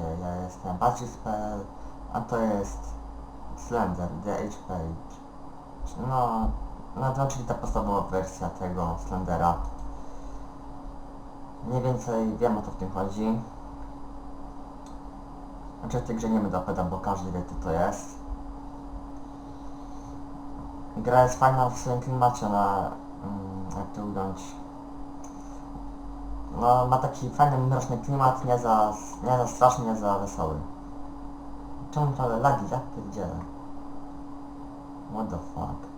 witajcie, ja jestem Bacis.pl, a to jest Slender, The Age Page. No, no to czyli ta podstawowa wersja tego Slendera. Mniej więcej wiem o co w tym chodzi. Znaczy w tej grze nie będę bo każdy wie co to jest. Gra jest fajna w swoim klimacie, na mm, jak to ująć, no, ma taki fajny, mroczny klimat, nie za, nie za straszny, nie za wesoły. Czemu to lagi, ja pierdzielę. What the fuck?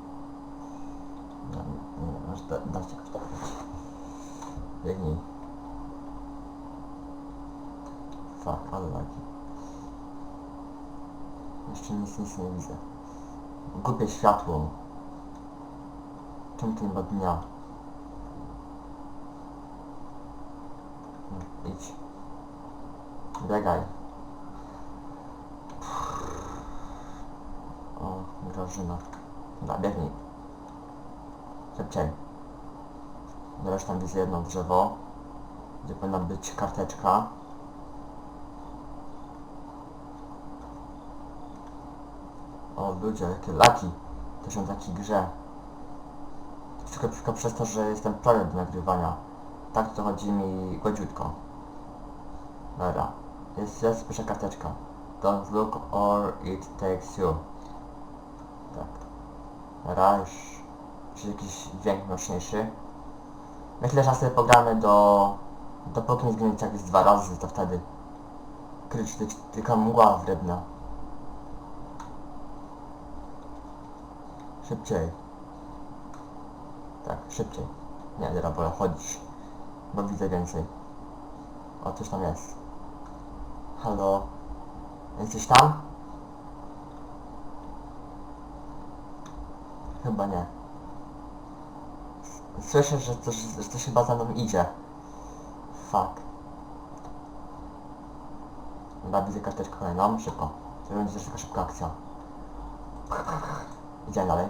Nie, nie, nie, masz da, da się jakoś Biegnij. Fuck, ale lagi. Jeszcze nic, nic nie widzę. Głupie światło. Nie ma dnia? Idź. Biegaj. O, Grażyna. Dobra, biegnij. Szybciej. Zresztą tam widzę jedno drzewo, gdzie powinna być karteczka. O ludzie, jakie laki. To są takie grze. Tylko, tylko przez to, że jestem prawie do nagrywania. Tak to chodzi mi gładziutko. Dobra. Jest, pierwsza karteczka. Don't look or it takes you. Tak. Dobra, już... Czy jakiś dźwięk mocniejszy. Myślę, że sobie pogramy do... Dopóki nie zginie tak z dwa razy, to wtedy... Ty, tylko mgła wredna. Szybciej. Tak, szybciej. Nie, dobra, wolę chodzić. Bo widzę więcej. O, coś tam jest. Halo? Jesteś tam? Chyba nie. Słyszę, że coś, że coś chyba za mną idzie. Fuck. Dobra, widzę karteczkę kolejną. Szybko. To będzie też taka szybka akcja. Idziemy dalej.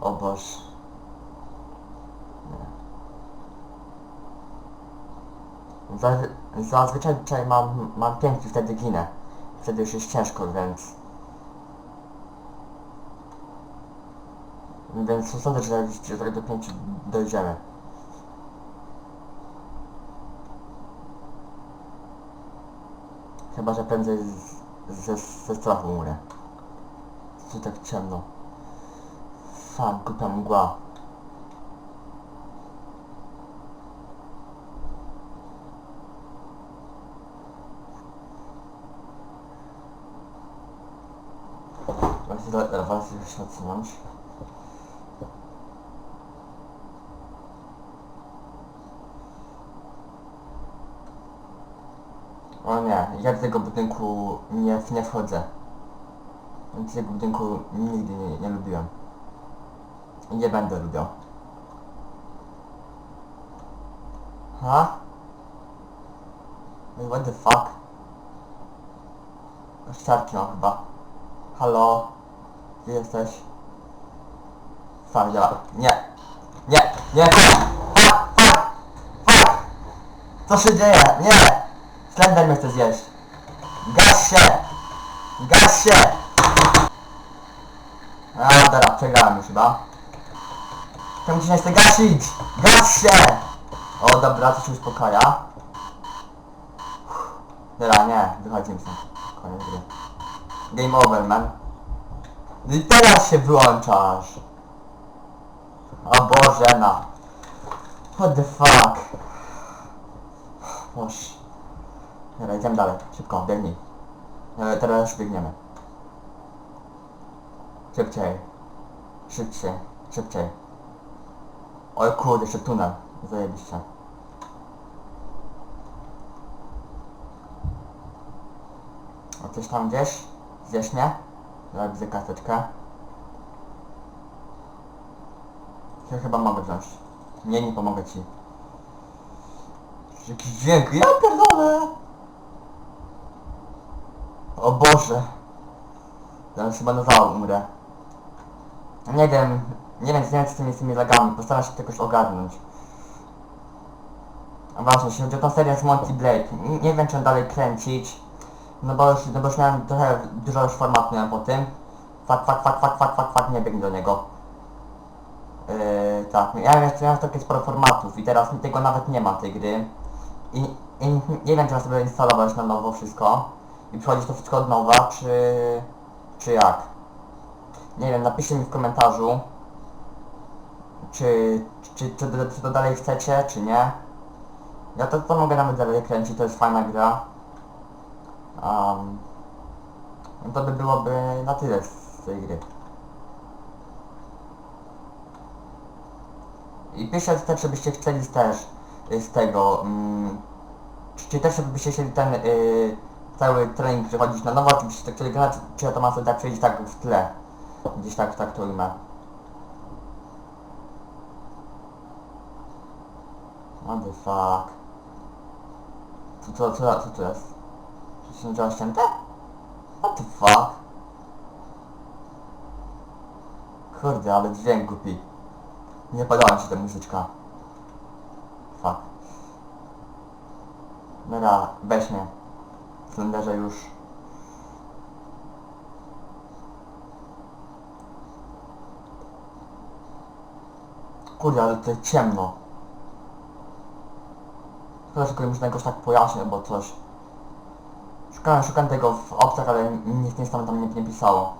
O Boże. Za- Zazwyczaj tutaj mam, mam pięć i wtedy ginę. Wtedy już jest ciężko, więc... Więc sądzę, że że do pięciu dojdziemy. Chyba, że prędzej z, ze, ze strachu umrę. Tu tak ciemno. Fuck, głupia mgła. Was już odsunąć. O nie, ja do tego budynku nie, nie wchodzę. Do tego budynku nigdy nie, nie lubiłem. I nie będę lubiał. Ha? What the fuck? Szczarknął chyba. Halo? Gdzie jesteś? Fuck, działa. Nie! Nie! Nie! Fuck! Fuck! Fuck! Co się dzieje? Nie! Slender mnie chce zjeść. Gaś się! Gaś się! A, dobra, przegrałem już chyba. Czemu się nie chce gasić? Gaś się! O, dobra, to się uspokaja. Dobra, nie, wychodzimy stąd. Koniec gry. Game over, man. No I teraz się wyłączasz. O Boże, na. What the fuck? Boż. Dobra, idziemy dalej. Szybko, biegnij. E, teraz biegniemy. Szybciej. Szybciej. Szybciej. Oj kurde, jeszcze tunel. Zajebiście. A coś tam gdzieś? Gdzieś nie? Ja widzę karteczkę. Ja chyba mogę wziąć. Nie, nie pomogę ci. Jakiś dźwięk, ja pierdolę! O Boże! Zaraz chyba na zawał umrę. Nie wiem, nie wiem, nie wiem z tymi, z tymi lagami, postaram się to jakoś ogarnąć. A właśnie, jeśli chodzi o tą serię z Monty Blake, nie, nie wiem czy ją dalej kręcić, no bo już, no bo już miałem trochę, dużo już formatu miałem po tym. Fak, fak, fak, fak, fak, fak, fak, nie biegnie do niego. Yy, tak, ja jeszcze takie sporo formatów i teraz tego nawet nie ma tej gry. I, i nie wiem czy ja sobie instalować na nowo wszystko i przychodzić to wszystko od nowa, czy, czy jak. Nie wiem, napiszcie mi w komentarzu, czy, czy, czy, czy, czy to dalej chcecie, czy nie. Ja to, to mogę nawet dalej kręcić, to jest fajna gra. Um, to by byłoby na tyle z tej gry. I piszę też, żebyście chcieli też y, z tego, mm, czy, też byście chcieli ten y, cały trening przechodzić na nowo, czy byście to chcieli grać, czy ja to mam sobie tak przejść tak w tle. Gdzieś tak, tak to ujmę. What the fuck? Co, co, co, co to jest? Się działa ścięte? What the fuck? Kurde, ale dźwięk głupi. Nie podoba się ta muzyczka. Fuck. Dobra, weź mnie. Slenderze już. Kurde, ale to ciemno. Chyba, że muszę jakoś tak pojaśnię, bo coś... Szukałem, szukałem tego w opcjach, ale nic, nic tam, tam nie, nie pisało.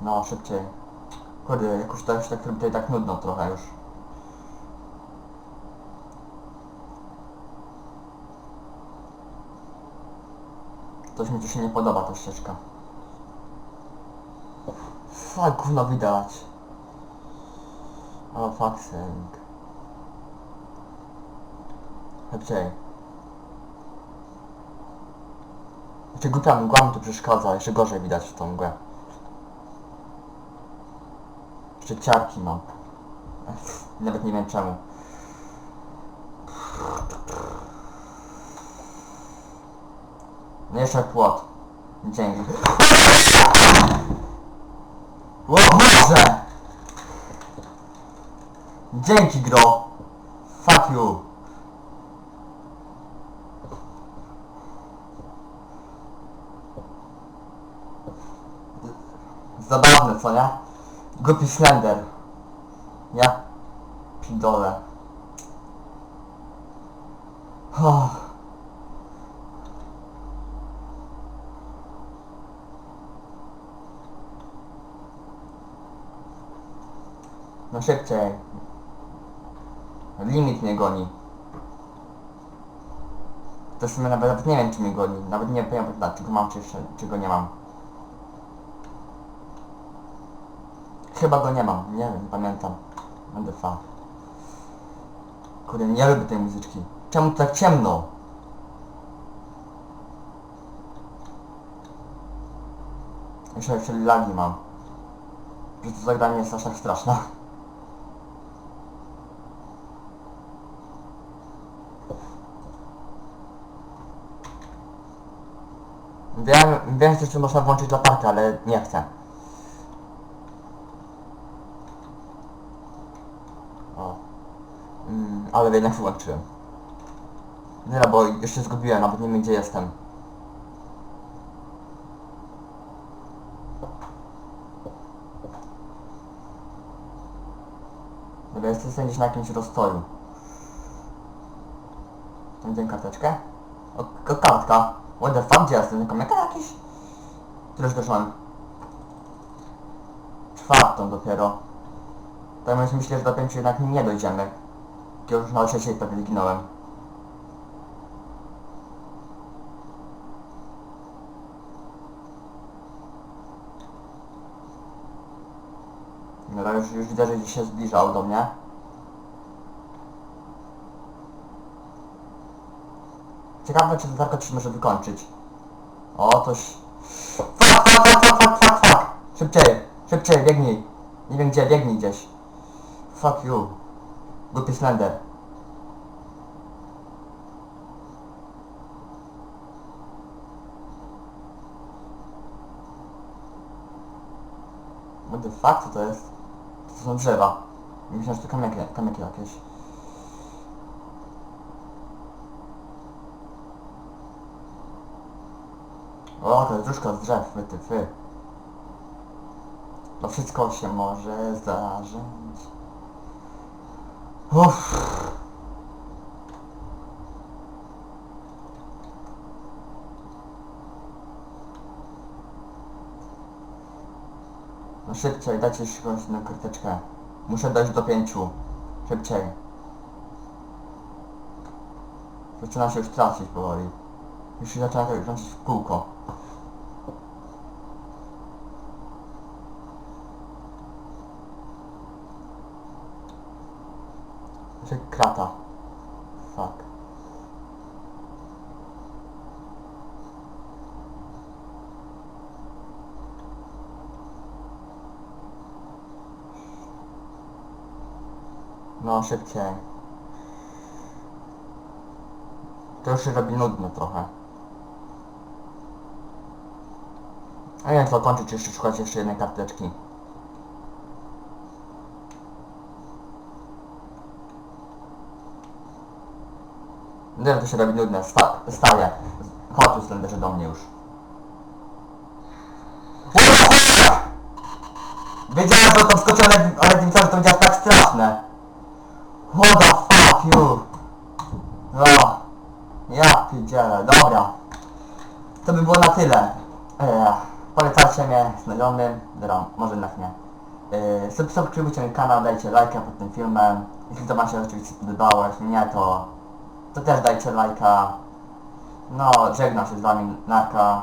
No, szybciej. Kurde, jakoś to już tak tutaj tak nudno trochę już. Coś mi tu się nie podoba, ta ścieżka. Fuck, gówno widać. O, fuck sake. Szybciej. Jeszcze głupia mgła mi tu przeszkadza, jeszcze gorzej widać w tą mgłę. Jeszcze ciarki mam. Nawet nie wiem czemu. No jeszcze płot. Dzięki. O Boże! Dzięki gro! Fuck you! Zabawne, co nie? Głupi Slender. Ja pidole. Oh. No szybciej. Limit mnie goni. To w nawet, nawet nie wiem czy mnie goni. Nawet nie wiem czy go mam czy, czy go nie mam. Chyba go nie mam. Nie wiem, pamiętam. Będę fa. Kurde, nie lubię tej muzyczki. Czemu tak ciemno? Jeszcze, jeszcze lagi mam. Że to zagranie jest aż tak straszne. Wiem, wiem, że można włączyć latarkę, ale nie chcę. O. Mm, ale jednak wyłączyłem. Nie, bo jeszcze zgubiłem, nawet nie wiem gdzie jestem. Dobra, jestem gdzieś na jakimś rozstoju. Tam widzę karteczkę. O, o kartka. What the fuck, gdzie jestem? Komeka jakiś? Któreś też mam? Czwartą dopiero. Tak więc myślę, że do pięciu jednak nie dojdziemy. Już na trzeciej prawie zginąłem. Dobra, już, już widzę, że się zbliżał do mnie. Ciekawe, czy drugarka też może wykończyć. O, toś... Fuck, fuck, fuck, fuck, fuck, fuck, fuck! Szybciej, szybciej, biegnij. Nie wiem gdzie, biegnij gdzieś. Fuck you. Głupi Slender. What the fuck, co to jest? To są drzewa. Myślałem, że to kamyki, kamyki jakieś. O, to jest dróżka z drzew, wy ty, fy. To wszystko się może zdarzyć. Uff. No szybciej, dajcie jakąś inną karteczkę. Muszę dojść do pięciu. Szybciej. Zaczyna się już tracić powoli. Już się zaczyna kręcić w kółko. Znaczy krata. Fuck. No szybciej. To już się robi nudno trochę. A jak to kończyć jeszcze szukać jeszcze jednej karteczki? Nie, to się robi nudne. Sta staję. Chodź tu Slenderze do mnie już. Wiedziałem, że to wskoczyłem, ale- ale to będzie tak straszne. What the fuck you? No. Ja pierdzielę, dobra. To by było na tyle. Eee, mnie znajomym, dobra, może jednak nie. Eee, sub- subskrybujcie mój kanał, dajcie lajka pod tym filmem. Jeśli to wam się oczywiście podobało, jeśli nie to, to też dajcie lajka. No, żegnam się z wami, narka.